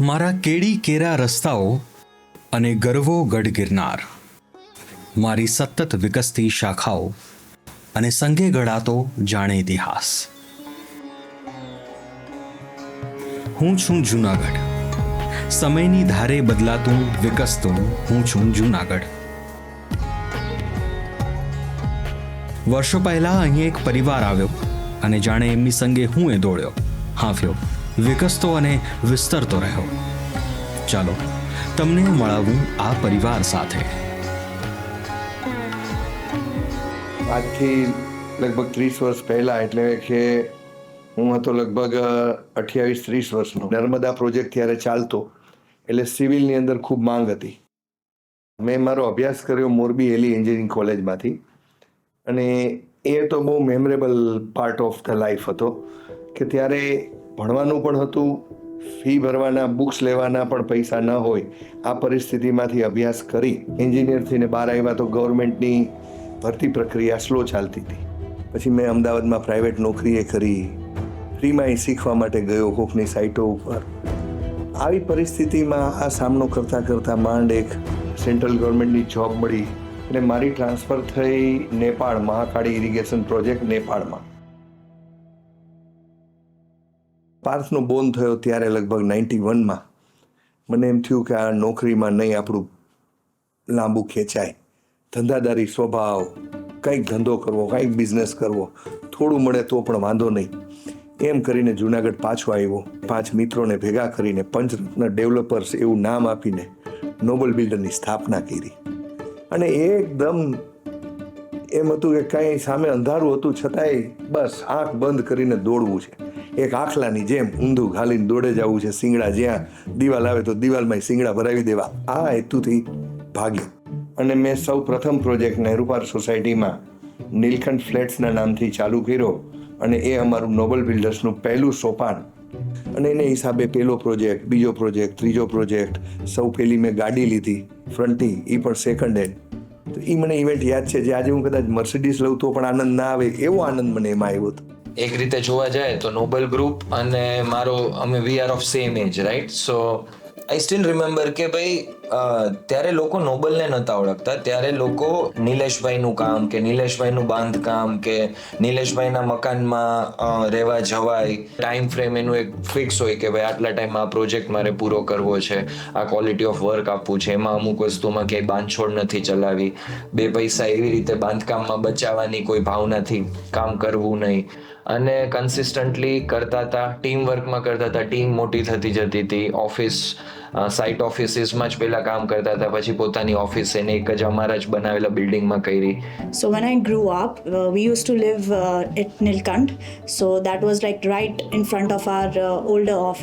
મારા કેડી કેરા રસ્તાઓ અને ગરવો ગઢ ગિરનાર. મારી સતત વિકસતી શાખાઓ અને સંગે ગળાતો જાણે ઇતિહાસ. હું છું જૂનાગઢ. સમયની ધારે બદલાતું, વિકસતું, હું છું જૂનાગઢ. વર્ષો પહેલા અહીં એક પરિવાર આવ્યો અને જાણે એમની સંગે હું એ દોડ્યો. હાંફ્યો વિકસતો અને વિસ્તરતો રહ્યો. ચાલો, તમને મળાવું આ પરિવાર સાથે. આજથી લગભગ ત્રીસ વર્ષ પહેલાં એટલે કે હું હતો લગભગ અઠ્યાવીસ ત્રીસ વર્ષનો. નર્મદા પ્રોજેક્ટ ત્યારે ચાલતો, એટલે સિવિલની અંદર ખૂબ માંગ હતી. મેં મારો અભ્યાસ કર્યો મોરબી એલી એન્જિનિયરિંગ કોલેજમાંથી, અને એ તો બહુ memorable part of the life હતો, કે ત્યારે ભણવાનું પણ હતું ફી ભરવાના બુક્સ લેવાના પણ પૈસા ન હોય, આ પરિસ્થિતિમાંથી અભ્યાસ કરી એન્જિનિયર થઈને બહાર આવ્યા તો ગવર્મેન્ટની ભરતી પ્રક્રિયા સ્લો ચાલતી હતી. પછી મેં અમદાવાદમાં પ્રાઇવેટ નોકરીએ કરી ફ્રીમાં એ શીખવા માટે ગયો કોકની સાઇટો ઉપર. આવી પરિસ્થિતિમાં આ સામનો કરતાં કરતાં માંડ એક સેન્ટ્રલ ગવર્મેન્ટની જોબ મળી અને મારી ટ્રાન્સફર થઈ નેપાળ, મહાકાળી ઇરિગેશન પ્રોજેક્ટ નેપાળમાં. પાર્થનો બોન થયો ત્યારે લગભગ નાઇન્ટી વનમાં. મને એમ થયું કે આ નોકરીમાં નહીં, આપણું લાંબુ ખેંચાય. ધંધાદારી સ્વભાવ, કંઈક ધંધો કરવો, કંઈક બિઝનેસ કરવો, થોડું મળે તો પણ વાંધો નહીં. એમ કરીને જુનાગઢ પાછો આવ્યો. પાંચ મિત્રોને ભેગા કરીને પંચરત્ન ડેવલપર્સ એવું નામ આપીને નોબલ બિલ્ડરની સ્થાપના કરી. અને એકદમ એમ હતું કે કાંઈ સામે અંધારું હતું, છતાંય બસ આંખ બંધ કરીને દોડવું છે. એક આખલાની જેમ ઊંધું ઘાલીને દોડે જવું છે સિંગડા જ્યાં દિવાલ આવે તો દિવાલમાં સિંગડા ભરાવી દેવા. આ હેતુથી ભાગ્યો. અને મેં સૌ પ્રથમ પ્રોજેક્ટ નહેરુપાર સોસાયટીમાં નીલકંઠ ફ્લેટ્સના નામથી ચાલુ કર્યો અને એ અમારું નોબલ બિલ્ડર્સનું પહેલું સોપાન. અને એને હિસાબે પહેલો પ્રોજેક્ટ, બીજો પ્રોજેક્ટ, ત્રીજો પ્રોજેક્ટ, સૌ પહેલી મેં ગાડી લીધી ફ્રન્ટી એ પણ સેકન્ડ હેન્ડ તો એ મને ઇવેન્ટ યાદ છે જે આજે હું કદાચ મર્સિડીઝ લઉં તો પણ આનંદ ના આવે, એવો આનંદ મને એમાં આવ્યો હતો. એક રીતે જોવા જાય તો નોબલ ગ્રુપ અને મારો, અમે we are of same age right so I still remember કે ભાઈ ત્યારે લોકો નોબલને નહોતા ઓળખતા. ત્યારે લોકો નિલેશભાઈનું કામ કે નિલેશભાઈનું બાંધકામ કે નિલેશભાઈના મકાનમાં રહેવા જવાય. ટાઈમ ફ્રેમ એનું એક ફિક્સ હોય કે ભાઈ, આટલા ટાઈમ આ પ્રોજેક્ટ મારે પૂરો કરવો છે. આ ક્વોલિટી ઓફ વર્ક આપવું છે. એમાં અમુક વસ્તુમાં ક્યાંય બાંધછોડ નથી ચલાવી. બે પૈસા એવી રીતે બાંધકામમાં બચાવવાની કોઈ ભાવનાથી કામ કરવું નહીં. અને કન્સિસ્ટન્ટલી કરતા હતા ટીમ વર્કમાં કરતા હતા ટીમ મોટી થતી જતી હતી ઓફિસ સાઇટ ઓફિસીસમાં જ પહેલાં કામ કરતા હતા, પછી પોતાની ઓફિસ એને એક જ અમારા જ બનાવેલા બિલ્ડિંગમાં કરી. So when I grow up we use to live at Nilkanth so that was like right in front of our old our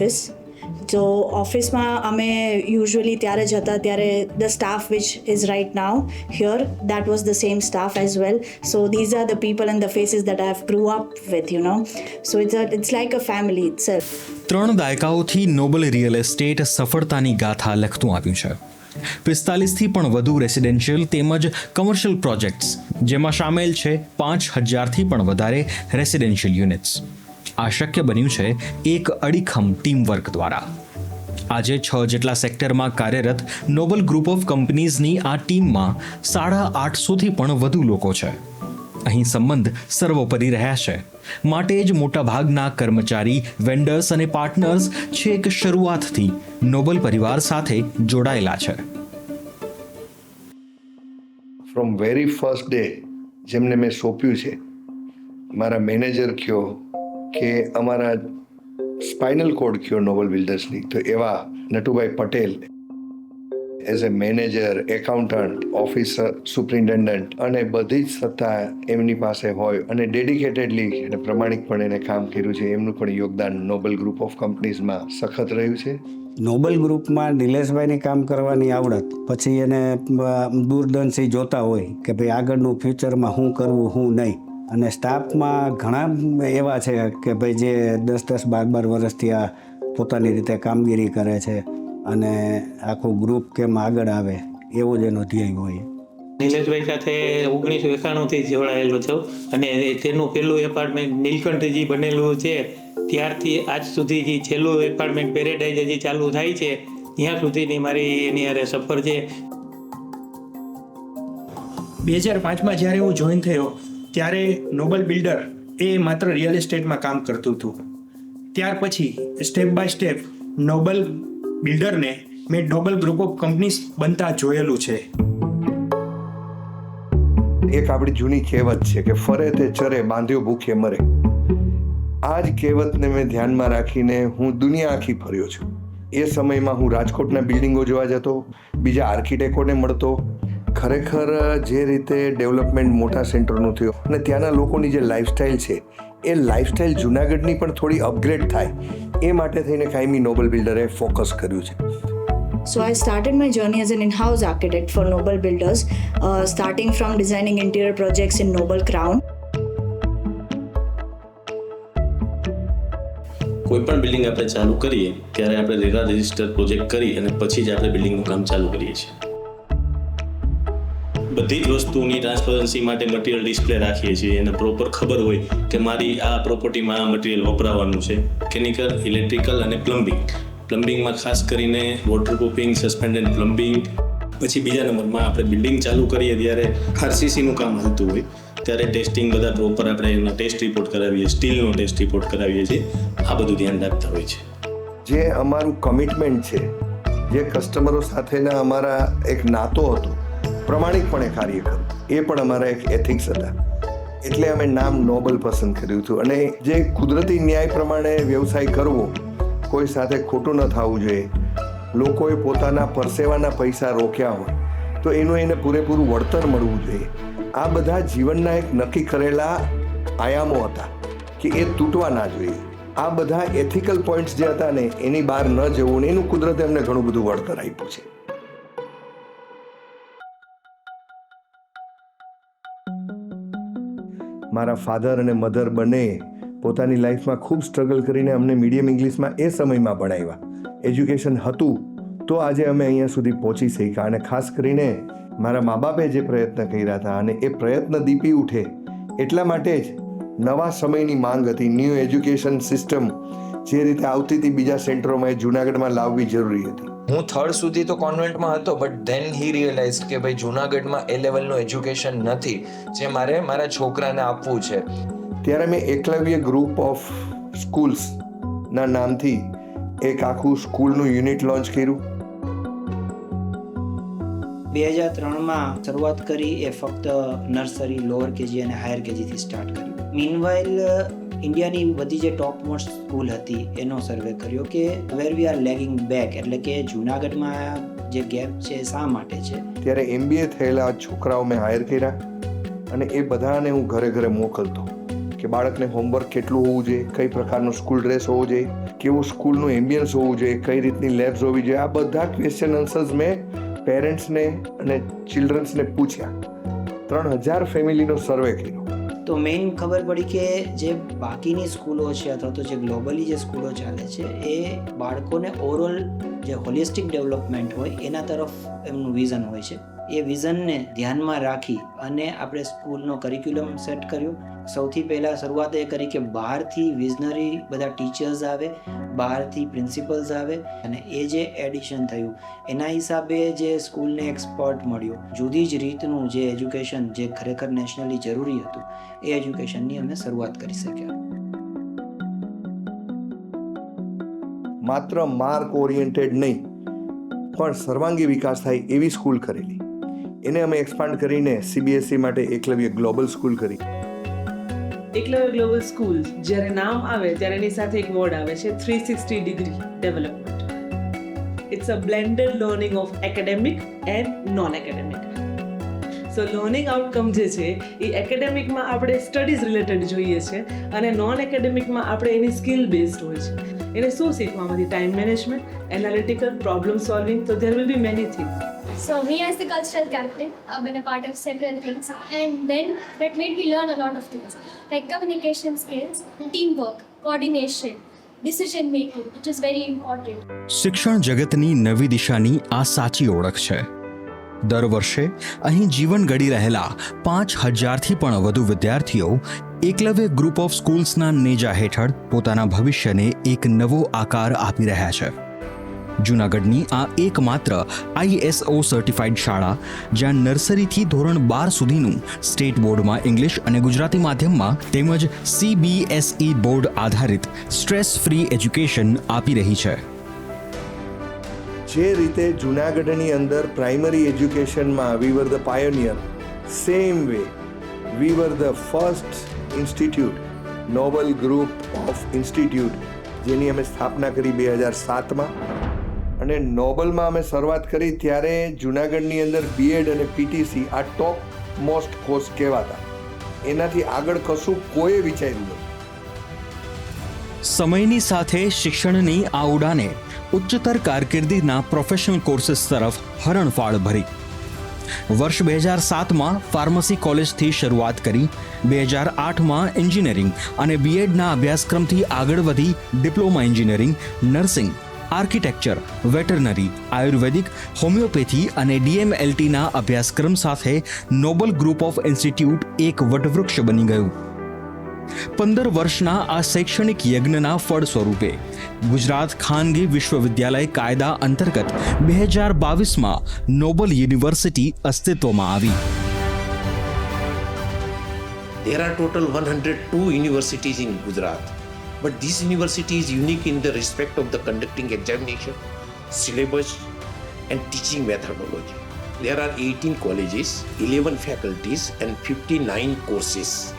So ઓફિસમાં અમે યુઝ્યુઅલી ત્યારે જ હતા, ત્યારે the staff which is right now here that was the same staff as well so these are the people and the faces that I have grew up with you know so it's it's like a family itself ત્રણ દાયકાઓથી Nobel real estate સફળતાની ગાથા લખતું આવ્યું છે. પિસ્તાલીસથી પણ વધુ residential તેમજ commercial projects જેમાં સામેલ છે પાંચ હજારથી પણ વધારે રેસિડેન્શિયલ યુનિટ્સ આ શક્ય બન્યું છે એક અડીખમ ટીમ વર્ક દ્વારા. આજે છ જેટલા સેક્ટરમાં કાર્યરત નોબલ ગ્રુપ ઓફ કંપનીઝની આ ટીમમાં સાડા આઠસોથી પણ વધુ લોકો છે. અહીં સંબંધ સર્વોપરી રહ્યા છે. માટે જ મોટાભાગના કર્મચારી વેન્ડર્સ અને પાર્ટનર્સ છેક શરૂઆતથી નોબલ પરિવાર સાથે જોડાયેલા છે. ફ્રોમ વેરી ફર્સ્ટ ડે જેમને મેં સોંપ્યું છે, મારા મેનેજર કયો કે અમારા સ્પાઇનલ કોડ કયો નોબલ બિલ્ડર્સની? તો એવા Natubhai Patel, as a manager, accountant, officer, superintendent અને બધી જ સત્તા એમની પાસે હોય અને ડેડિકેટેડલી અને પ્રમાણિકપણે એને કામ કર્યું છે. એમનું પણ યોગદાન નોબલ ગ્રુપ ઓફ કંપનીઝમાં સખત રહ્યું છે. નોબલ ગ્રુપમાં નિલેશભાઈને કામ કરવાની આવડત, પછી એને દૂરદર્શી જોતા હોય કે ભાઈ આગળનું ફ્યુચરમાં શું કરવું શું નહીં. અને સ્ટાફમાં ઘણા એવા છે કે ભાઈ જે દસ દસ બાર બાર વર્ષથી આ પોતાની રીતે કામગીરી કરે છે અને આખું ગ્રુપ કેમ આગળ આવે એવો જ એનો ધ્યેય હોય. નિલેશભાઈ સાથે ઓગણીસો એકાણુંથી જોડાયેલો છું અને તેનું પહેલું એપાર્ટમેન્ટ નીલકંઠજી બનેલું છે. ત્યારથી આજ સુધી જે છેલ્લું એપાર્ટમેન્ટ પેરેડાઇઝ હજી ચાલુ થાય છે. ત્યાં સુધીની મારી એની અરે સફર છે. બે હજાર પાંચમાં જ્યારે હું જોઈન થયો ત્યારે નોબલ બિલ્ડર એ માત્ર રિયલ એસ્ટેટમાં કામ કરતું હતું. ત્યાર પછી સ્ટેપ બાય સ્ટેપ નોબલ બિલ્ડરને મેં નોબલ ગ્રુપ ઓફ કંપનીઝ બનતા જોયેલું છે. એક આપણી જૂની કહેવત છે કે ફરે તે ચરે, બાંધ્યો ભૂખે મરે. આ જ કહેવતને મેં ધ્યાનમાં રાખીને હું દુનિયા આખી ફર્યો છું. એ સમયમાં હું રાજકોટના બિલ્ડિંગો જોવા જતો, બીજા આર્કિટેક્ટોને મળતો ખરેખર જે રીતે ડેવલપમેન્ટ મોટા સેન્ટરનું થયું અને ત્યાંના લોકોની જે લાઈફસ્ટાઈલ છે એ લાઈફસ્ટાઈલ જુનાગઢની પણ થોડી અપગ્રેડ થાય. એ માટે થઈને કાયમી નોબલ બિલ્ડરે ફોકસ કર્યું છે. So I started my journey as an in-house architect for Noble Builders, uh, starting from designing interior projects in Noble Crown. કોઈ પણ બિલ્ડિંગ આપણે ચાલુ કરીએ ત્યારે આપણે રેરા રજિસ્ટર પ્રોજેક્ટ કરી અને પછી જ આપણે બિલ્ડિંગનું કામ ચાલુ કરીએ છીએ. બધી જ વસ્તુની ટ્રાન્સપરન્સી માટે મટીરિયલ ડિસ્પ્લે રાખીએ છીએ. એને પ્રોપર ખબર હોય કે મારી આ પ્રોપર્ટીમાં આ મટીરિયલ વપરાવાનું છે. કેમિકલ ઇલેક્ટ્રિકલ અને પ્લમ્બિંગ પ્લમ્બિંગમાં ખાસ કરીને વોટરપ્રૂફિંગ સસ્પેન્ડેડ પ્લમ્બિંગ પછી બીજા નંબરમાં આપણે બિલ્ડિંગ ચાલુ કરીએ ત્યારે આરસીસીનું કામ હાલતું હોય. ત્યારે ટેસ્ટિંગ બધા પ્રોપર આપણે એનો ટેસ્ટ રિપોર્ટ કરાવીએ સ્ટીલનો ટેસ્ટ રિપોર્ટ કરાવીએ છીએ. આ બધું ધ્યાન રાખતા હોય છે. જે અમારું કમિટમેન્ટ છે, જે કસ્ટમરો સાથેના અમારા એક નાતો હતો પ્રમાણિકપણે કાર્ય કરવું એ પણ અમારા એક એથિક્સ હતા. એટલે અમે નામ નોબલ પસંદ કર્યું હતું. અને જે કુદરતી ન્યાય પ્રમાણે વ્યવસાય કરવો, કોઈ સાથે ખોટું ન થવું જોઈએ. લોકોએ પોતાના પરસેવાના પૈસા રોક્યા હોય, તો એનું એને પૂરેપૂરું વળતર મળવું જોઈએ. આ બધા જીવનના એક નક્કી કરેલા આયામો હતા કે એ તૂટવા ના જોઈએ. આ બધા એથિકલ પોઈન્ટ્સ જે હતા ને, એની બહાર ન જવું ને એનું કુદરતે અમને ઘણું બધું વળતર આપ્યું છે. મારા ફાધર અને મધર બંને પોતાની લાઈફમાં ખૂબ સ્ટ્રગલ કરીને અમને મીડિયમ ઇંગ્લિશમાં એ સમયમાં ભણાવ્યા. એજ્યુકેશન હતું તો આજે અમે અહીંયા સુધી પહોંચી શક્યા અને ખાસ કરીને મારા મા બાપે જે પ્રયત્ન કર્યા હતા અને એ પ્રયત્ન દીપી ઉઠે એટલા માટે જ નવા સમયની માંગ હતી. ન્યૂ એજ્યુકેશન સિસ્ટમ જે રીતે આવતી હતી બીજા સેન્ટરોમાં એ જુનાગઢમાં લાવવી જરૂરી હતી. હું થર્ડ સુધી તો કોન્વેન્ટમાં હતો બટ ધેન હી રિયલાઇઝ કે ભાઈ જુનાગઢમાં એ લેવલનું એજ્યુકેશન નથી જે મારે મારા છોકરાને આપવું છે. ત્યારે મેં એકલવ્ય ગ્રુપ ઓફ સ્કૂલ્સ ના નામથી એક આખું સ્કૂલનું યુનિટ લોન્ચ કર્યું. બે હજાર ત્રણમાં શરૂઆત કરી એ ફક્ત નર્સરી લોઅર કેજી અને હાયર કેજીથી સ્ટાર્ટ કર્યું. મીનવાઇલ ઇન્ડિયાની બધી જે ટોપ મોસ્ટ સ્કૂલ હતી, એનો સર્વે કર્યો કે where we are lagging back એટલે કે જુનાગઢમાં જે ગેપ છે શા માટે છે? ત્યારે એમબીએ થયેલા છોકરાઓ મેં હાયર કર્યા અને એ બધાને હું ઘરે ઘરે મોકલતો કે બાળકને હોમવર્ક કેટલું હોવું જોઈએ, કઈ પ્રકારનો સ્કૂલ ડ્રેસ હોવો જોઈએ, કેવું સ્કૂલનું એમ્બિયન્સ હોવું જોઈએ, કઈ રીતની લેબ્સ હોવી જોઈએ, આ બધા ક્વેશ્ચન આન્સર્સ મેં પેરેન્ટ્સને અને ચિલ્ડ્રન્સને પૂછ્યા. ત્રણ હજાર ફેમિલીનો સર્વે કર્યો. તો મેઇન ખબર પડી કે જે બાકીની સ્કૂલો છે અથવા તો જે ગ્લોબલી જે સ્કૂલો ચાલે છે, એ બાળકોને ઓવરઓલ જે હોલિસ્ટિક ડેવલપમેન્ટ હોય, એના તરફ એમનું વિઝન હોય છે. એ વિઝનને ધ્યાનમાં રાખી અને આપણે સ્કૂલનો કરિક્યુલમ સેટ કર્યો. સૌથી પહેલાં શરૂઆત એ કરી કે બહારથી વિઝનરી બધા ટીચર્સ આવે, બહારથી પ્રિન્સિપલ્સ આવે અને એ જે એડિશન થયું, એના હિસાબે જે સ્કૂલને એક્સપર્ટ મળ્યો. જુદી જ રીતનું જે એજ્યુકેશન જે ખરેખર નેશનલી જરૂરી હતું, એ એજ્યુકેશનની અમે શરૂઆત કરી શક્યા. માત્ર માર્ક ઓરિએન્ટેડ નહીં, પણ સર્વાંગી વિકાસ થાય એવી સ્કૂલ કરેલી. એને અમે એક્સપાન્ડ કરીને સીબીએસઈ માટે એકલવ્ય ગ્લોબલ સ્કૂલ કરી. એકલવ્ય ગ્લોબલ સ્કૂલ જ્યારે નામ આવે ત્યારે એની સાથે એક વર્ડ આવે છે three sixty degree development it's a blended learning of academic and non academic so learning outcome જે છે, એ એકેડેમિકમાં આપણે સ્ટડીઝ રિલેટેડ જોઈએ છે અને નોન એકેડેમિકમાં આપણે એની સ્કિલ બેઝડ હોય છે. એને શું શીખવામાંથી time management analytical problem solving તો there will be many things So me as the cultural captain, I've been a part of several things and then that made me learn a lot of things like communication skills, teamwork, coordination, decision making, which is very important. શિક્ષણ જગતની નવી દિશાની આ સાચી ઓળખ છે દર વર્ષે અહીં જીવન ઘડી રહેલા પાંચ હજારથી પણ વધુ વિદ્યાર્થીઓ એકલવ્ય ગ્રુપ ઓફ સ્કૂલ્સના નેજા હેઠળ પોતાના ભવિષ્યને એક નવો આકાર આપી રહ્યા છે જૂનાગઢની આ એકમાત્ર આઈએસઓ સર્ટિફાઈડ શાળા, જ્યાં નર્સરીથી ધોરણ બાર સુધીનું સ્ટેટ બોર્ડમાં ઇંગ્લિશ અને ગુજરાતી માધ્યમમાં તેમજ સીબીએસઈ બોર્ડ આધારિત સ્ટ્રેસ ફ્રી એજ્યુકેશન આપી રહી છે. જે રીતે જુનાગઢની અંદર પ્રાઇમરી એજ્યુકેશનમાં we were the pioneer, same way we were the first institute, Noble group of institute, જેની અમે સ્થાપના કરી બે હજાર સાતમાં. અને નોબલમાં અમે શરૂઆત કરી ત્યારે જુનાગઢની અંદર બીએડ અને પીટીસી આ ટોપ મોસ્ટ કોર્સ કહેવાતા. એનાથી આગળ કશું કોઈએ વિચાર્યું નથી. સમયની સાથે શિક્ષણની આ ઉડાને ઉચ્ચતર કારકિર્દીના પ્રોફેશનલ કોર્સિસ તરફ હરણફાળ ભરી. વર્ષ બે હજાર સાતમાં ફાર્મસી કોલેજથી શરૂઆત કરી, બે હજાર આઠમાં એન્જિનિયરિંગ અને બીએડના અભ્યાસક્રમથી આગળ વધી diploma engineering nursing architecture veterinary ayurvedic homeopathy અને ડીએમએલટીના અભ્યાસક્રમ સાથે નોબલ ગ્રુપ ઓફ ઇન્સ્ટિટ્યૂટ એક વટવૃક્ષ બની ગયું. પંદર વર્ષના આ શૈક્ષણિક યજ્ઞના ફળ સ્વરૂપે ગુજરાત ખાનગી વિશ્વવિદ્યાલય કાયદા અંતર્ગત બે હજાર બાવીસમાં નોબલ યુનિવર્સિટી અસ્તિત્વમાં આવી. There are total 102 universities in Gujarat, but this university is unique in the respect of the conducting examination, syllabus, and teaching methodology. There are 18 colleges, 11 faculties, and 59 courses.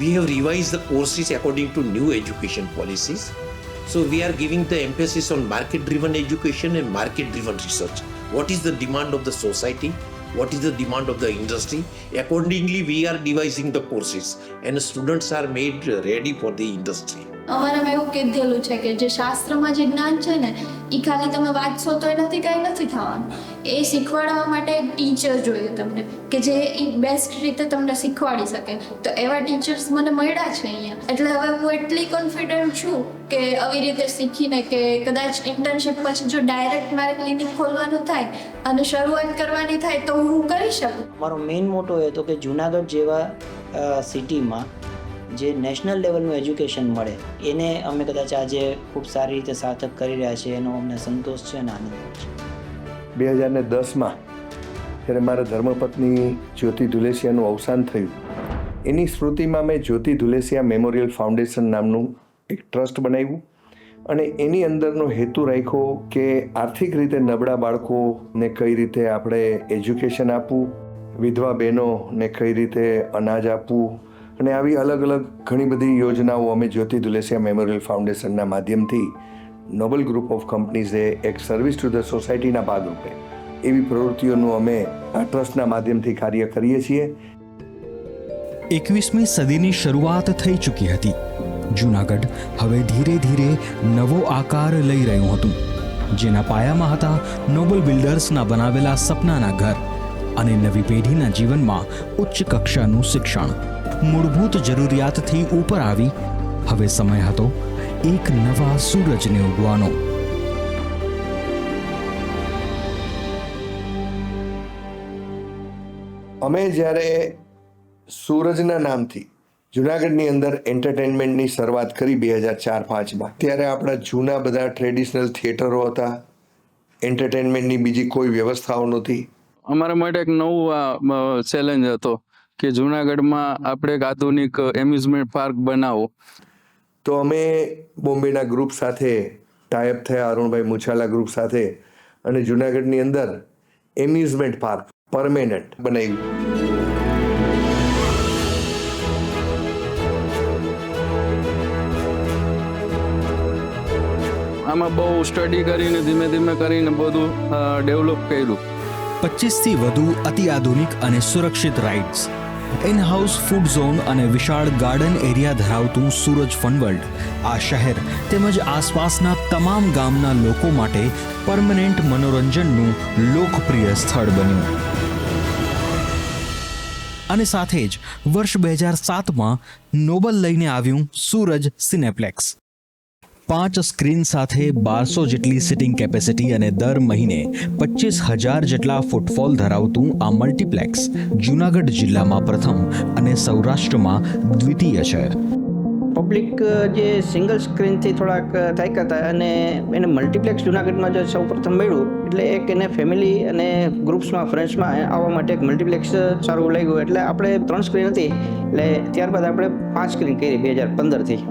We have revised the courses according to new education policies. So we are giving the emphasis on market-driven education and market-driven research. What is the demand of the society? What is the demand of the industry? Accordingly, we are devising the courses, and students are made ready for the industry. અમારામાં એવું કીધેલું છે કે જે શાસ્ત્રમાં જે જ્ઞાન છે ને એ ખાલી તમે વાંચશો તો એનાથી કાંઈ નથી થવાનું એ શીખવાડવા માટે ટીચર જોઈએ તમને, કે જે એ બેસ્ટ રીતે તમને શીખવાડી શકે. તો એવા ટીચર્સ મને મળ્યા છે અહીંયા. એટલે હવે હું એટલી કોન્ફિડન્ટ છું કે આવી રીતે શીખીને કે કદાચ ઇન્ટર્નશિપ પછી જો ડાયરેક્ટ મારે ક્લિનિક ખોલવાનું થાય અને શરૂઆત કરવાની થાય તો હું કરી શકું. મારો મેઇન મોટો એ હતો કે જુનાગઢ જેવા સિટીમાં જે નેશનલ લેવલનું એજ્યુકેશન મળે, એને અમે કદાચ આજે ખૂબ સારી રીતે સાર્થક કરી રહ્યા છીએ, એનો અમને સંતોષ છે અને આનંદ છે. બે હજાર ને દસમાં જ્યારે મારા ધર્મપત્ની જ્યોતિ ધુલેસિયાનું અવસાન થયું, એની સ્મૃતિમાં મેં જ્યોતિ ધુલેસિયા મેમોરિયલ ફાઉન્ડેશન નામનું એક ટ્રસ્ટ બનાવ્યું અને એની અંદરનો હેતુ રાખ્યો કે આર્થિક રીતે નબળા બાળકોને કઈ રીતે આપણે એજ્યુકેશન આપવું, વિધવા બહેનોને કઈ રીતે અનાજ આપવું અને આવી અલગ અલગ ઘણી બધી યોજનાઓ અમે જ્યોતિ ધુલેસિયા મેમોરિયલ ફાઉન્ડેશનના માધ્યમથી નોબલ ગ્રુપ ઓફ કંપનીઝે એક સર્વિસ ટુ ધ સોસાયટીના ભાગરૂપે એવી પ્રવૃત્તિઓનું અમે આ ટ્રસ્ટના માધ્યમથી કાર્ય કરીએ છીએ. એકવીસમી સદીની શરૂઆત થઈ ચૂકી હતી. જૂનાગઢ હવે ધીરે ધીરે નવો આકાર લઈ રહ્યું હતું. જેના પાયામાં હતા નોબલ બિલ્ડર્સના બનાવેલા સપનાના ઘર અને નવી પેઢીના જીવનમાં ઉચ્ચ કક્ષાનું શિક્ષણ. મૂળભૂત જરૂરિયાતથી ઉપર આવી. હવે સમય હતો એક નવા સૂરજને ઉગવાનો. અમે જ્યારે સૂરજના નામથી જુનાગઢની અંદર એન્ટરટેનમેન્ટની શરૂઆત કરી બે હજાર ચાર પાંચમાં ત્યારે આપણા જૂના બધા ટ્રેડિશનલ થિયેટરો હતા એન્ટરટેનમેન્ટની બીજી કોઈ વ્યવસ્થાઓ નહોતી. અમારા માટે એક નવું ચેલેન્જ હતો કે જુનાગઢમાં આપણે એક આધુનિક એમ્યુઝમેન્ટ પાર્ક બનાવો તો અમે બોમ્બેના ગ્રુપ સાથે ટાઈપ થયા અરુણભાઈ મુછાલા ગ્રુપ સાથે અને જુનાગઢની અંદર એમ્યુઝમેન્ટ પાર્ક પરમેનન્ટ બનાવ્યું. આમાં બહુ સ્ટડી કરીને ધીમે ધીમે કરીને બધું ડેવલપ કર્યું. પચીસથી વધુ અતિ આધુનિક અને સુરક્ષિત rides in house food zone અને વિશાળ ગાર્ડન એરિયા ધરાવતું સૂરજ ફનવર્લ્ડ આ શહેર તેમજ આસપાસના તમામ ગામના લોકો માટે પરમનેન્ટ મનોરંજનનું લોકપ્રિય સ્થળ બન્યું. અને સાથે જ વર્ષ બે હજાર સાતમાં નોબલ લઈને આવ્યું સૂરજ સિનેપ્લેક્સ પાંચ સ્ક્રીન સાથે બારસો જેટલી સિટિંગ કેપેસિટી અને દર મહિને પચીસ હજાર જેટલા ફૂટફોલ ધરાવતું આ મલ્ટીપ્લેક્સ જૂનાગઢ જિલ્લામાં પ્રથમ અને સૌરાષ્ટ્રમાં દ્વિતીય છે. પબ્લિક જે સિંગલ સ્ક્રીનથી થોડાક થાય હતા અને એને મલ્ટીપ્લેક્સ જુનાગઢમાં જો સૌ પ્રથમ મળ્યું, એટલે એક એને ફેમિલી અને ગ્રુપ્સમાં ફ્રેન્ડ્સમાં આવવા માટે એક મલ્ટીપ્લેક્સ સારું લાગ્યું. એટલે આપણે ત્રણ સ્ક્રીન હતી, એટલે ત્યારબાદ આપણે પાંચ સ્ક્રીન કરી બે હજાર પંદરથી.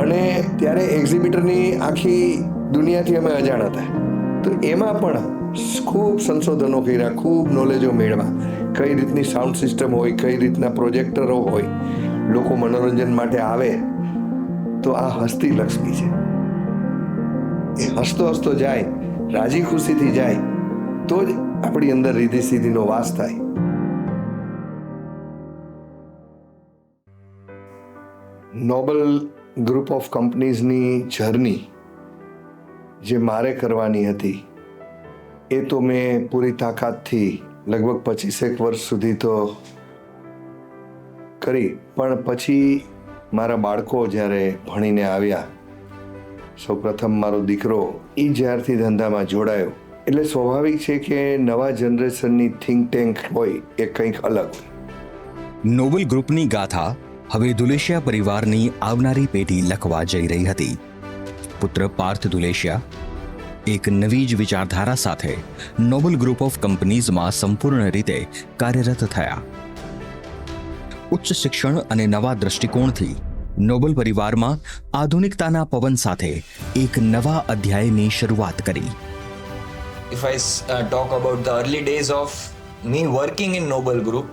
અને ત્યારે એક્ઝિબિટરની આખી દુનિયાથી અમે અજાણ હતા. તો એમાં પણ ખૂબ સંશોધનો કર્યા, ખૂબ નોલેજો મેળવ્યા. કઈ રીતની સાઉન્ડ સિસ્ટમ હોય, કઈ રીતના પ્રોજેક્ટરો હોય, લોકો મનોરંજન માટે આવે, તો આ હસ્તી લક્ષ્મી છે. એ હસતો હસતો જાય, રાજી ખુશીથી જાય, તો જ આપણી અંદર રીધી સીધીનો વાસ થાય. નોબલ ગ્રુપ ઓફ કંપનીઝની જર્ની જે મારે કરવાની હતી, એ તો મેં પૂરી તાકાતથી લગભગ પચીસેક વર્ષ સુધી તો કરી. પણ પછી મારા બાળકો જ્યારે ભણીને આવ્યા, સૌપ્રથમ મારો દીકરો એ જ્યારથી ધંધામાં જોડાયો. એટલે સ્વાભાવિક છે કે નવા જનરેશનની થિંક ટેન્ક હોય એ કંઈક અલગ નોબલ ગ્રુપની ગાથા હવે દુલેશિયા પરિવારની આવનારી પેઢી લખવા જઈ રહી હતી. પુત્ર પાર્થ દુલેશિયા એક નવી જ વિચારધારા સાથે નોબલ ગ્રુપ ઓફ કંપનીઝમાં સંપૂર્ણ રીતે કાર્યરત થયા. ઉચ્ચ શિક્ષણ અને નવા દ્રષ્ટિકોણથી નોબલ પરિવારમાં આધુનિકતાના પવન સાથે એક નવા અધ્યાયની શરૂઆત કરી. If I talk about the early days of me working in Noble group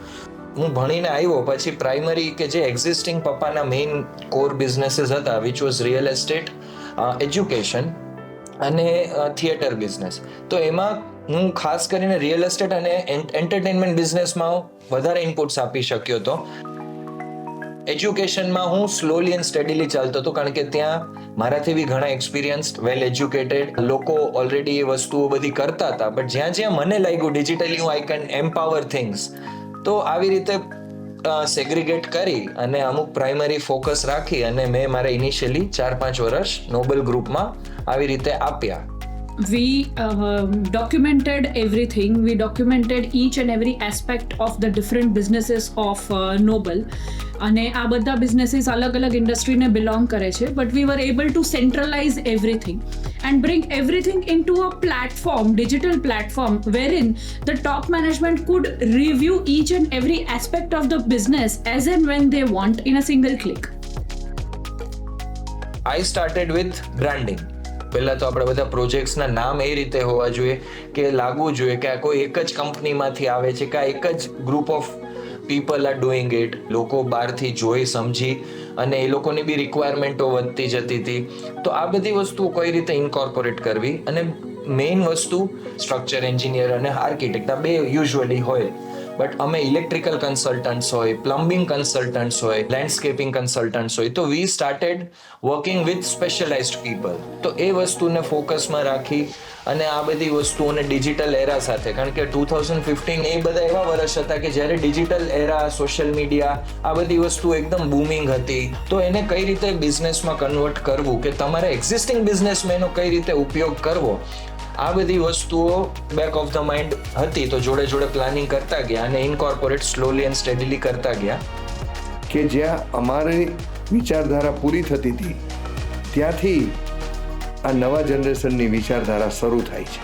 હું ભણીને આવ્યો, પછી પ્રાઇમરી કે જે એક્ઝિસ્ટિંગ પપ્પાના મેઇન કોર બિઝનેસીસ હતા which was real estate education અને થિયેટર બિઝનેસ તો એમાં હું ખાસ કરીને રિયલ એસ્ટેટ અને એન્ટરટેનમેન્ટ બિઝનેસમાં વધારે ઇનપુટ્સ આપી શક્યો હતો એજ્યુકેશનમાં હું સ્લોલી એન્ડ સ્ટડીલી ચાલતો હતો, કારણ કે ત્યાં મારાથી બી ઘણા એક્સપિરિયન્સ્ડ વેલ એજ્યુકેટેડ લોકો ઓલરેડી એ વસ્તુઓ બધી કરતા હતા. બટ જ્યાં જ્યાં મને લાગ્યું ડિજિટલી હું આઈ કેન એમ્પાવર થિંગ્સ તો આવી રીતે સેગ્રીગેટ કરી અને અમુક પ્રાઇમરી ફોકસ રાખી અને મેં મારા ઇનિશિયલી ચાર પાંચ વર્ષ નોબલ ગ્રુપમાં આવી રીતે આપ્યા. we uh, documented everything we documented each and every aspect of the different businesses of uh, noble અને આ બધા બિઝનેસીસ અલગ અલગ ઇન્ડસ્ટ્રીને બિલોંગ કરે છે but we were able to centralize everything and bring everything in to a platform digital platform where in the top management could review each and every aspect of the business as and when they want in a single click I started with branding પહેલાં તો આપણે બધા પ્રોજેક્ટ્સના નામ એ રીતે હોવા જોઈએ કે લાગવું જોઈએ કે આ કોઈ એક જ કંપનીમાંથી આવે છે કે આ એક જ group of people are doing it લોકો બહારથી જોઈ, સમજી અને એ લોકોની બી રિક્વાયરમેન્ટો વધતી જતી હતી. તો આ બધી વસ્તુઓ કઈ રીતે ઇન્કોર્પોરેટ કરવી? અને મેઇન વસ્તુ સ્ટ્રક્ચર એન્જિનિયર અને આર્કિટેક્ટ આ બે યુઝ્યુઅલી હોય. બટ અમે ઇલેક્ટ્રિકલ કન્સલ્ટન્ટ્સ હોય પ્લમ્બિંગ કન્સલ્ટન્ટ્સ હોય લેન્ડસ્કેપિંગ કન્સલ્ટન્ટ્સ હોય. તો we started working with specialised people તો એ વસ્તુને ફોકસમાં રાખી અને આ બધી વસ્તુઓને ડિજિટલ એરા સાથે. કારણ કે ટુ થાઉઝન્ડ ફિફ્ટીન એ બધા એવા વર્ષ હતા કે જ્યારે ડિજિટલ એરા સોશિયલ મીડિયા આ બધી વસ્તુ એકદમ બૂમિંગ હતી. તો એને કઈ રીતે બિઝનેસમાં કન્વર્ટ કરવું કે તમારે એક્ઝિસ્ટિંગ બિઝનેસમાં એનો કઈ રીતે ઉપયોગ કરવો? આ બધી વસ્તુઓ બેક ઓફ ધ માઇન્ડ હતી તો જોડે જોડે પ્લાનિંગ કરતા ગયા અને ઇન્કોર્પોરેટ સ્લોલી એન્ડ સ્ટેડીલી કરતા ગયા. કે જ્યાં અમારી વિચારધારા પૂરી થતી હતી ત્યાંથી આ નવા જનરેશનની વિચારધારા શરૂ થાય છે.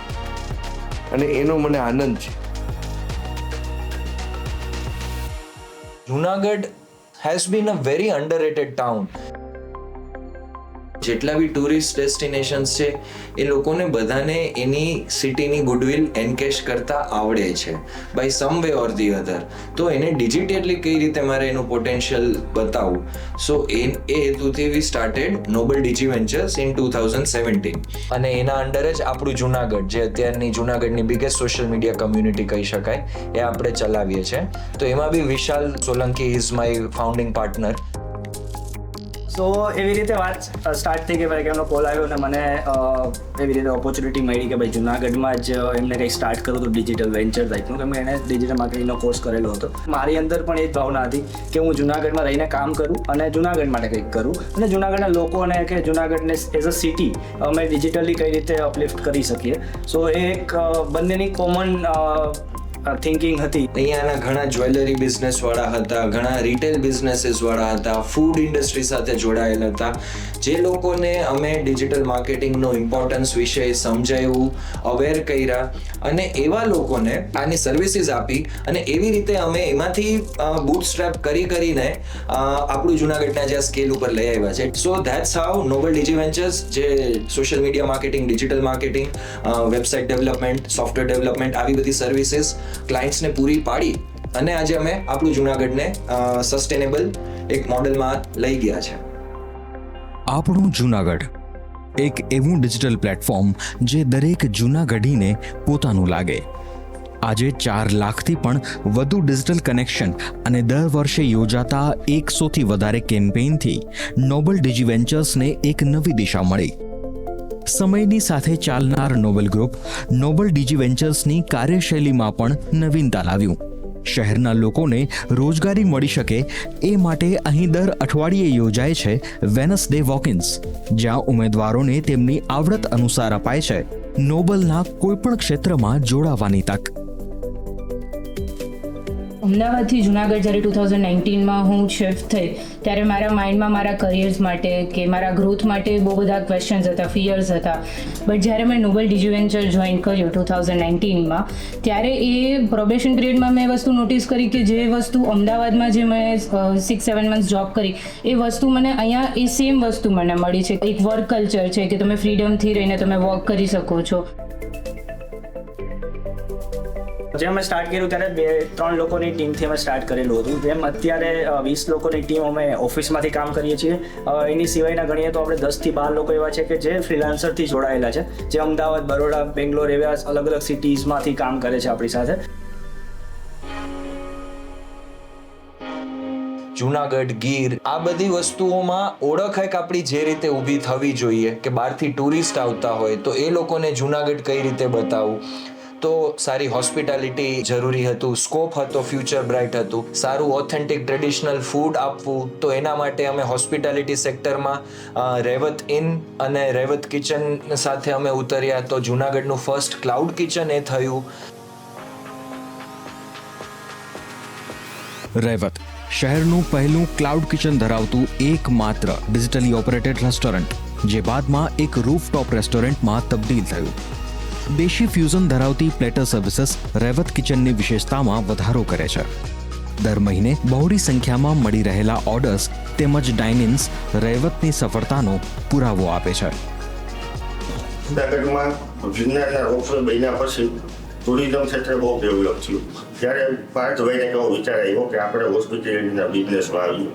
અને એનો મને આનંદ છે. Junagadh has been a very underrated town જેટલા બી ટુરિસ્ટ ડેસ્ટિનેશન્સ છે, એ લોકોને બધાને એની સિટીની ગુડવિલ એન્કેશ કરતા આવડે છે. By some way or the other તો એને ડિજિટલી કઈ રીતે મારે એનું પોટેન્શિયલ બતાવવું? સો એ એ હેતુથી we started Noble Digi Ventures in two thousand seventeen અને એના અંડર જ આપણું જુનાગઢ, જે અત્યારની જુનાગઢની બિગેસ્ટ સોશિયલ મીડિયા કમ્યુનિટી કહી શકાય, એ આપણે ચલાવીએ છીએ. તો એમાં બી Vishal Solanki is my founding partner so એવી રીતે વાત સ્ટાર્ટ થઈ કે ભાઈ કે એમનો કોલ આવ્યો અને મને એવી રીતે ઓપોર્ચ્યુનિટી મળી કે ભાઈ જુનાગઢમાં જ એમને કંઈક સ્ટાર્ટ કરું હતું ડિજિટલ વેન્ચર ટાઈપનું કેમ એણે ડિજિટલ માર્કેટિંગનો કોર્સ કરેલો હતો. મારી અંદર પણ એ જ ભાવના હતી કે હું જુનાગઢમાં રહીને કામ કરું અને જુનાગઢ માટે કંઈક કરું. અને જુનાગઢના લોકોને કે જુનાગઢને એઝ અ સિટી અમે ડિજિટલી કઈ રીતે અપલિફ્ટ કરી શકીએ. સો એ એક બંનેની કોમન થિંકિંગ હતી. અહીંયાના ઘણા જ્વેલરી બિઝનેસ વાળા હતા, ઘણા રિટેલ બિઝનેસીસ વાળા હતા ફૂડ ઇન્ડસ્ટ્રી સાથે જોડાયેલા હતા. જે લોકોને અમે ડિજિટલ માર્કેટિંગનો ઇમ્પોર્ટન્સ વિશે સમજાવ્યું અવેર કર્યા અને એવા લોકોને આની સર્વિસીસ આપી અને એવી રીતે અમે એમાંથી બૂટસ્ટ્રેપ કરી કરીને આપણું જુનાગઢના જે સ્કેલ ઉપર લઈ આવ્યા છે. So that's how Noble Digi Ventures જે social media marketing digital marketing website development software development આવી બધી સર્વિસીસ ક્લાયન્ટ્સને પૂરી પાડી અને આજે અમે આપણું જૂનાગઢને સસ્ટેનેબલ એક મોડેલમાં લઈ ગયા છે. આપણું જૂનાગઢ એક એવું ડિજિટલ પ્લેટફોર્મ જે દરેક જૂનાગઢીને પોતાનું લાગે. આજે ચાર લાખથી પણ વધુ ડિજિટલ કનેક્શન અને દર વર્ષે યોજાતા એકસોથી વધારે કેમ્પેઇનથી નોબલ ડિજી વેન્ચર્સને એક નવી દિશા મળી. સમયની સાથે ચાલનાર નોબલ ગ્રુપ નોબલ ડીજી વેન્ચર્સની કાર્યશૈલીમાં પણ નવીનતા લાવ્યું શહેરના લોકોને રોજગારી મળી શકે એ માટે અહીં દર અઠવાડિયે યોજાય છે વેનસડે વોકિન્સ જ્યાં ઉમેદવારોને તેમની આવડત અનુસાર અપાય છે નોબલના કોઈપણ ક્ષેત્રમાં જોડાવાની તક. અમદાવાદથી જુનાગઢ જ્યારે ટુ થાઉઝન્ડ નાઇન્ટીનમાં હું શિફ્ટ થઈ, ત્યારે મારા માઇન્ડમાં મારા કરિયર્સ માટે કે મારા ગ્રોથ માટે બહુ બધા ક્વેશ્ચન્સ હતા ફિયર્સ હતા. બટ જ્યારે મેં નોબલ ડિજીવેન્ચર જોઈન કર્યું ટુ થાઉઝન્ડ નાઇન્ટીનમાં, ત્યારે એ પ્રોબેશન પિરિયડમાં મેં વસ્તુ નોટિસ કરી કે જે વસ્તુ અમદાવાદમાં જે મેં સિક્સ સેવન મંથ્સ જોબ કરી, એ વસ્તુ મને અહીંયા એ સેમ વસ્તુ મને મળી છે. એક વર્ક કલ્ચર છે કે તમે ફ્રીડમથી રહીને તમે વર્ક કરી શકો છો. જેમ અમે સ્ટાર્ટ કર્યું ત્યારે બે, ત્રણ લોકોની ટીમથી અમે સ્ટાર્ટ કરેલું હતું. જેમ અત્યારે વીસ લોકોની ટીમ અમે ઓફિસમાંથી કામ કરીએ છીએ. એની સિવાયના ગણીએ તો આપણે દસથી બાર લોકો એવા છે કે જે ફ્રીલાન્સરથી જોડાયેલા છે. જે અમદાવાદ, બરોડા, બેંગ્લોર એવા અલગ અલગ સિટીઝમાંથી કામ કરે છે આપણી સાથે. જુનાગઢ, ગીર, આ બધી વસ્તુઓમાં ઓળખ એક આપણી જે રીતે ઊભી થવી જોઈએ કે બહારથી ટુરિસ્ટ આવતા હોય તો એ લોકોને જુનાગઢ કઈ રીતે બતાવવું? તો સારી હોસ્પિટાલિટી જરૂરી હતું, સ્કોપ હતો, ફ્યુચર બ્રાઇટ હતું. સારું ઓથેન્ટિક ટ્રેડિશનલ ફૂડ આપવું, તો એના માટે અમે હોસ્પિટાલિટી સેક્ટરમાં રેવત ઇન અને રેવત કિચન સાથે અમે ઉતર્યા તો જુનાગઢનું ફર્સ્ટ ક્લાઉડ કિચન એ થયું. રેવત, શહેરનું પહેલું ક્લાઉડ કિચન ધરાવતું એકમાત્ર ડિજિટલી ઓપરેટેડ રેસ્ટોરન્ટ જે બાદમાં એક રૂફટોપ રેસ્ટોરન્ટમાં તબદીલ થયું. દેશી ફ્યુઝન ધરાવતી પ્લેટર સર્વિસીસ રેવત કિચનની વિશેષતામાં વધારો કરે છે. દર મહિને બહોળી સંખ્યામાં મળી રહેલા ઓર્ડર્સ તેમજ ડાઇનિન્સ રેવતની સફળતાનો પુરાવો આપે છે. જુનાગઢમાં જુનાગઢના રોડ બન્યા પછી ટુરિઝમ ક્ષેત્રે બહુ ડેવલપ થયું. ત્યારે પાર્થભાઈને એવો વિચાર આવ્યો કે આપણે હોસ્પિટાલિટીના બિઝનેસમાં આવીએ.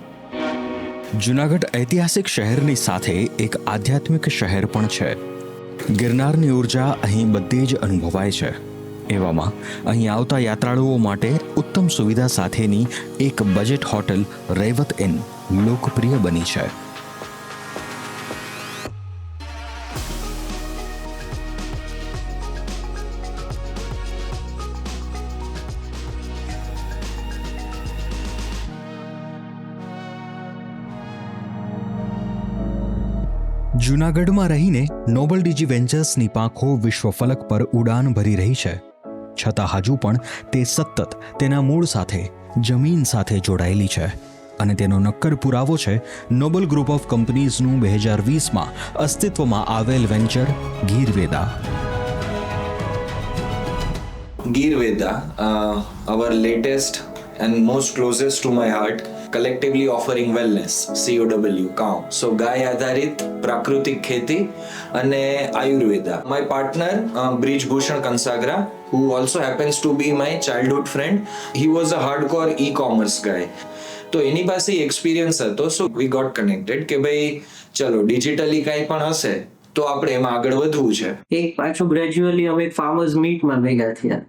જૂનાગઢ ઐતિહાસિક શહેરની સાથે એક આધ્યાત્મિક શહેર પણ છે. ગિરનારની ઊર્જા અહીં બધે જ અનુભવાય છે. એવામાં અહીં આવતા યાત્રાળુઓ માટે ઉત્તમ સુવિધા સાથેની એક બજેટ હોટલ રેવત ઇન લોકપ્રિય બની છે. જૂનાગઢમાં રહીને નોબલ ડીજી વેન્ચર્સની પાંખો વિશ્વ ફલક પર ઉડાન ભરી રહી છે. છતાં હજુ પણ તે સતત તેના મૂળ સાથે, જમીન સાથે જોડાયેલી છે અને તેનો નક્કર પુરાવો છે નોબલ ગ્રુપ ઓફ કંપનીઝનું બે હજાર વીસમાં અસ્તિત્વમાં આવેલ venture Girveda. Girveda our latest and most closest to my my collectively offering wellness, COW, કામ. So ગાય આધારિત પ્રાકૃતિક ખેતી અને Ayurveda. Partner, uh, Brij Bhushan Kansagra, who also happens to be my childhood friend, he was a hardcore e-commerce guy. તો એની પાસે experience હતો સો we got connected કે ભાઈ ચલો ડિજિટલી કંઈ પણ હશે તો આપણે એમાં આગળ વધવું છે એક પાછું ગ્રેજ્યુઅલી અમે ફાર્મર્સ મીટમાં ભેગા થયા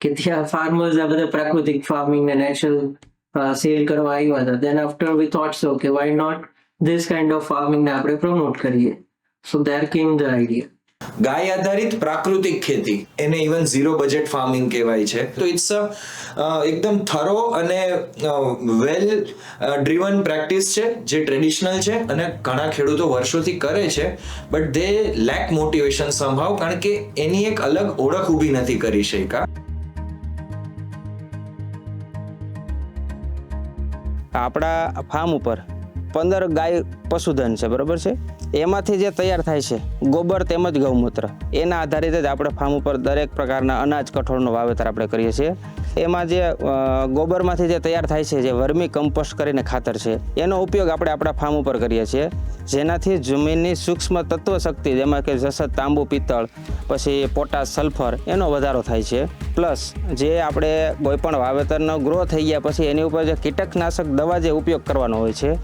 કે ત્યાં ફાર્મર્સ આ બધા પ્રાકૃતિક ફાર્મિંગ ને નેચરલ સેલ કરવા આવ્યા હતા. Then after we thought so કે why not this kind of ફાર્મિંગને આપણે પ્રમોટ કરીએ. So there came the idea ગાય આધારિત પ્રાકૃતિક ખેતી, એને ઇવન ઝીરો બજેટ ફાર્મિંગ કહેવાય છે. તો ઇટ્સ એકદમ થરો અને વેલ ડ્રીવન પ્રેક્ટિસ છે, જે ટ્રેડિશનલ છે અને ઘણા ખેડૂતો વર્ષોથી કરે છે બટ દે લેક મોટિવેશન સંભાવ કારણ કે એની એક અલગ ઓળખ ઊભી નથી કરી શક્યા. આપણા ફાર્મ ઉપર. પંદર ગાય પશુધન છે, બરાબર છે? એમાંથી જે તૈયાર થાય છે, ગોબર તેમજ ગૌમૂત્ર. એના આધારિત જ આપણે ફાર્મ ઉપર દરેક પ્રકારના અનાજ કઠોળનું વાવેતર આપણે કરીએ છીએ. એમાં જે ગોબરમાંથી જે તૈયાર થાય છે, જે વર્મી કમ્પોસ્ટ કરીને ખાતર છે, એનો ઉપયોગ આપણે આપણા ફાર્મ ઉપર કરીએ છીએ. જેનાથી જમીનની સૂક્ષ્મ તત્વ શક્તિ જેમાં કે જસત તાંબુ, પિત્તળ, પછી પોટાશ, સલ્ફર, એનો વધારો થાય છે. પ્લસ જે આપણે કોઈપણ વાવેતરનો ગ્રો થઈ ગયા પછી એની ઉપર જે કીટકનાશક દવા જે ઉપયોગ કરવાનો હોય છે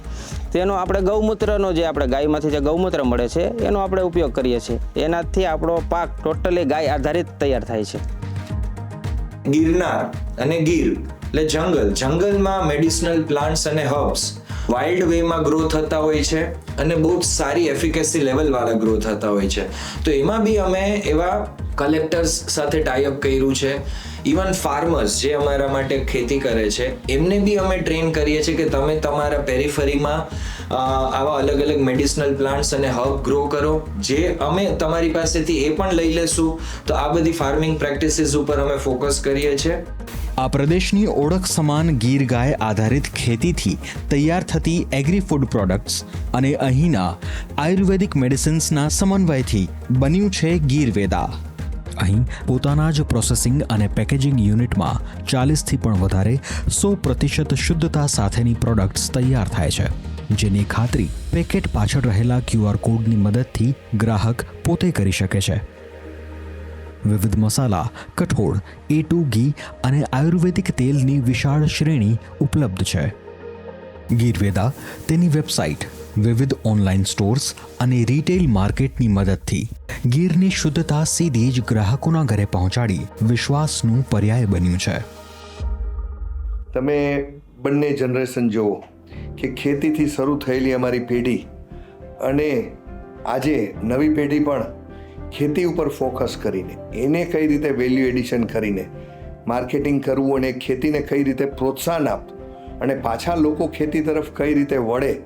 તેનો આપણે ગૌમૂત્રનો જે આપણે ગાયમાંથી જે ગૌમૂત્ર મળે છે, એનો આપણે ઉપયોગ કરીએ છીએ. એનાથી આપણો પાક ટોટલી ગાય આધારિત તૈયાર થાય છે. ગિરનાર અને ગીર એટલે જંગલ. જંગલમાં મેડિસિનલ પ્લાન્ટ્સ અને હર્બ્સ વાઇલ્ડ વેમાં ગ્રો થતા હોય છે અને બહુ જ સારી એફિકેસી લેવલ વાળા ગ્રો થતા હોય છે. તો એમાં બી અમે એવા કલેક્ટર્સ સાથે ટાઈઅપ કર્યું છે. ઇવન ફાર્મર્સ જે અમારા માટે ખેતી કરે છે, એમને બી અમે ટ્રેન કરીએ છીએ કે તમે તમારા પેરીફરીમાં આવા અલગ અલગ મેડિસિનલ પ્લાન્ટ્સ અને હબ ગ્રો કરો. જે અમે તમારી પાસેથી એ પણ લઈ લેશું. તો આ બધી ફાર્મિંગ પ્રેક્ટિસીસ ઉપર અમે ફોકસ કરીએ છીએ. આ પ્રદેશની ઓળખ સમાન ગીર ગાય આધારિત ખેતીથી તૈયાર થતી એગ્રી ફૂડ પ્રોડક્ટ્સ અને અહીંના આયુર્વેદિક મેડિસિન્સના સમન્વયથી બન્યું છે ગીર વેદા. અહીં પોતાના જ પ્રોસેસિંગ અને પેકેજિંગ યુનિટમાં ચાલીસથી પણ વધારે સો પ્રતિશત શુદ્ધતા સાથેની પ્રોડક્ટ્સ તૈયાર થાય છે, જેની ખાતરી પેકેટ પાછળ રહેલા ક્યુઆર કોડની મદદથી ગ્રાહક પોતે કરી શકે છે. વિવિધ મસાલા, કઠોળ, એ ટુ ઘી અને આયુર્વેદિક તેલની વિશાળ શ્રેણી ઉપલબ્ધ છે. ગીરવેદા, તેની વેબસાઇટ વિવિધ ઓનલાઈન સ્ટોર્સ અને રિટેલ માર્કેટની મદદથી ગીરની શુદ્ધતા સીધી જ ગ્રાહકોના ઘરે પહોંચાડી વિશ્વાસનું પર્યાય બન્યું છે. તમે બંને જનરેશન જુઓ કે ખેતીથી શરૂ થયેલી અમારી પેઢી અને આજે નવી પેઢી પણ ખેતી ઉપર ફોકસ કરીને, એને કઈ રીતે વેલ્યુ એડિશન કરીને માર્કેટિંગ કરવું અને ખેતીને કઈ રીતે પ્રોત્સાહન આપવું અને પાછા લોકો ખેતી તરફ કઈ રીતે વળે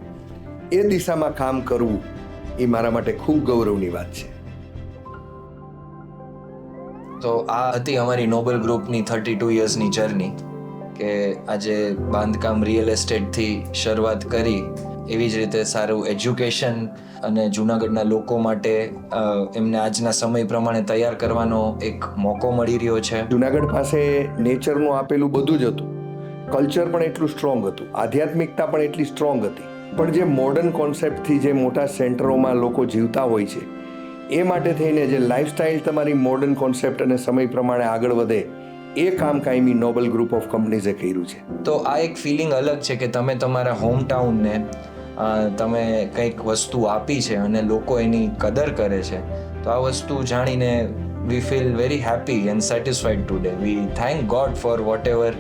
એ દિશામાં કામ કરવું એ મારા માટે ખૂબ ગૌરવની વાત છે. તો આ હતી અમારી નોબલ ગ્રુપની થર્ટી ટુ યર્સની જર્ની કે આજે બાંધકામ રિયલ એસ્ટેટથી શરૂઆત કરી એવી જ રીતે સારું એજ્યુકેશન અને જુનાગઢના લોકો માટે એમને આજના સમય પ્રમાણે તૈયાર કરવાનો એક મોકો મળી રહ્યો છે. જુનાગઢ પાસે નેચરનું આપેલું બધું જ હતું. કલ્ચર પણ એટલું સ્ટ્રોંગ હતું. આધ્યાત્મિકતા પણ એટલી સ્ટ્રોંગ હતી. પણ જે મોડર્ન કોન્સેપ્ટથી જે મોટા સેન્ટરોમાં લોકો જીવતા હોય છે, એ માટે થઈને જે લાઇફસ્ટાઇલ તમારી મોડર્ન કોન્સેપ્ટ અને સમય પ્રમાણે આગળ વધે, એ કામ કાયમી નોબલ ગ્રુપ ઓફ કંપનીઝે કર્યું છે. તો આ એક ફિલિંગ અલગ છે કે તમે તમારા હોમ ટાઉનને તમે કંઈક વસ્તુ આપી છે અને લોકો એની કદર કરે છે. તો આ વસ્તુ જાણીને we feel very happy and satisfied today we thank God for whatever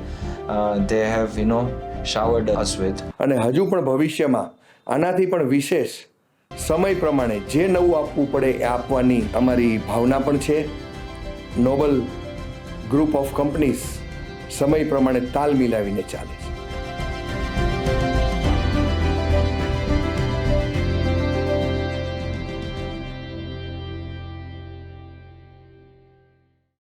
they have you know showered અશ્વેત. અને હજુ પણ ભવિષ્યમાં આનાથી પણ વિશેષ સમય પ્રમાણે જે નવું આપવું પડે એ આપવાની અમારી ભાવના પણ છે. નોબલ ગ્રુપ ઓફ કંપનીઝ સમય પ્રમાણે તાલ મિલાવીને ચાલે.